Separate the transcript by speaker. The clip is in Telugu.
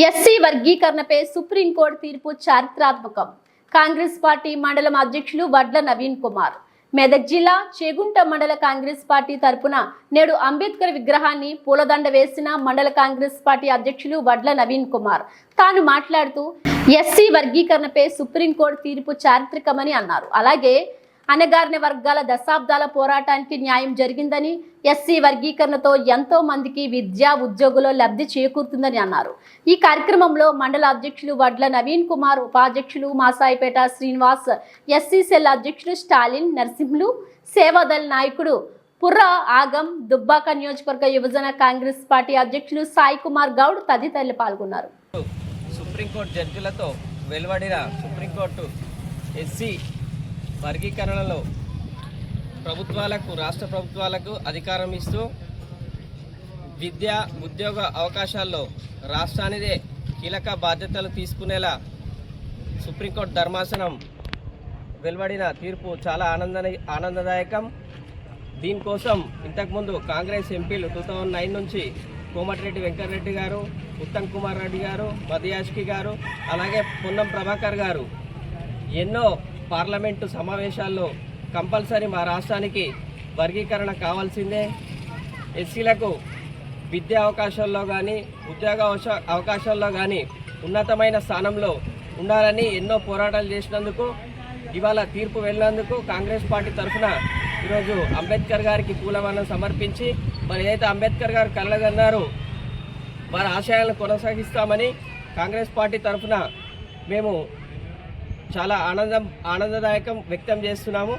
Speaker 1: ఎస్సీ వర్గీకరణపై సుప్రీంకోర్టు తీర్పు చారిత్రాత్మకం. కాంగ్రెస్ పార్టీ మండలం అధ్యక్షులు వడ్ల నవీన్ కుమార్. మెదక్ జిల్లా చేగుంట మండల కాంగ్రెస్ పార్టీ తరపున నేడు అంబేద్కర్ విగ్రహాన్ని పూలదండ వేసిన మండల కాంగ్రెస్ పార్టీ అధ్యక్షులు వడ్ల నవీన్ కుమార్. తాను మాట్లాడుతూ ఎస్సీ వర్గీకరణపై సుప్రీంకోర్టు తీర్పు చారిత్రకమని అన్నారు. అలాగే అణగారిన వర్గాల దశాబ్దాల పోరాటానికి న్యాయం జరిగిందని ఎస్సీ వర్గీకరణతో ఎంతో మందికి విద్యా ఉద్యోగుల లబ్ధి చేకూరుతుందని అన్నారు. ఈ కార్యక్రమంలో మండల అధ్యక్షులు వడ్ల నవీన్ కుమార్ ఉపాధ్యక్షులు మాసాయిపేట శ్రీనివాస్ ఎస్సీ సెల్ అధ్యక్షులు స్టాలిన్ నరసింహులు సేవాదళ నాయకుడు పుర్ర ఆగం దుబ్బాక నియోజకవర్గ యువజన కాంగ్రెస్ పార్టీ అధ్యక్షులు సాయి కుమార్ గౌడ్ తదితరులు పాల్గొన్నారు.
Speaker 2: సుప్రీంకోర్టు జడ్జిలతో వెలువడిన సుప్రీంకోర్టు ఎస్సీ వర్గీకరణలో ప్రభుత్వాలకు రాష్ట్ర ప్రభుత్వాలకు అధికారం ఇస్తూ విద్య ఉద్యోగ అవకాశాల్లో రాష్ట్రానిదే కీలక బాధ్యతలు తీసుకునేలా సుప్రీంకోర్టు ధర్మాసనం వెలువడిన తీర్పు చాలా ఆనంద ఆనందదాయకం. దీనికోసం ఇంతకుముందు కాంగ్రెస్ ఎంపీలు టూ థౌజండ్ నైన్ నుంచి కోమటిరెడ్డి వెంకటరెడ్డి గారు ఉత్తమ్ కుమార్ రెడ్డి గారు మదియాష్కి గారు అలాగే పొన్నం ప్రభాకర్ గారు ఎన్నో పార్లమెంటు సమావేశాల్లో కంపల్సరీ మా రాష్ట్రానికి వర్గీకరణ కావాల్సిందే. ఎస్సీలకు విద్యా అవకాశాల్లో కానీ ఉద్యోగ అవశ- అవకాశాల్లో కానీ ఉన్నతమైన స్థానంలో ఉండాలని ఎన్నో పోరాటాలు చేసినందుకు ఇవాళ తీర్పు వెళ్ళినందుకు కాంగ్రెస్ పార్టీ తరఫున ఈరోజు అంబేద్కర్ గారికి పూలమాలను సమర్పించి మరి ఏదైతే అంబేద్కర్ గారు కలగన్నారో వారి ఆశయాలను కొనసాగిస్తామని కాంగ్రెస్ పార్టీ తరఫున మేము చాలా ఆనందం ఆనందదాయకం వ్యక్తం చేస్తున్నాము.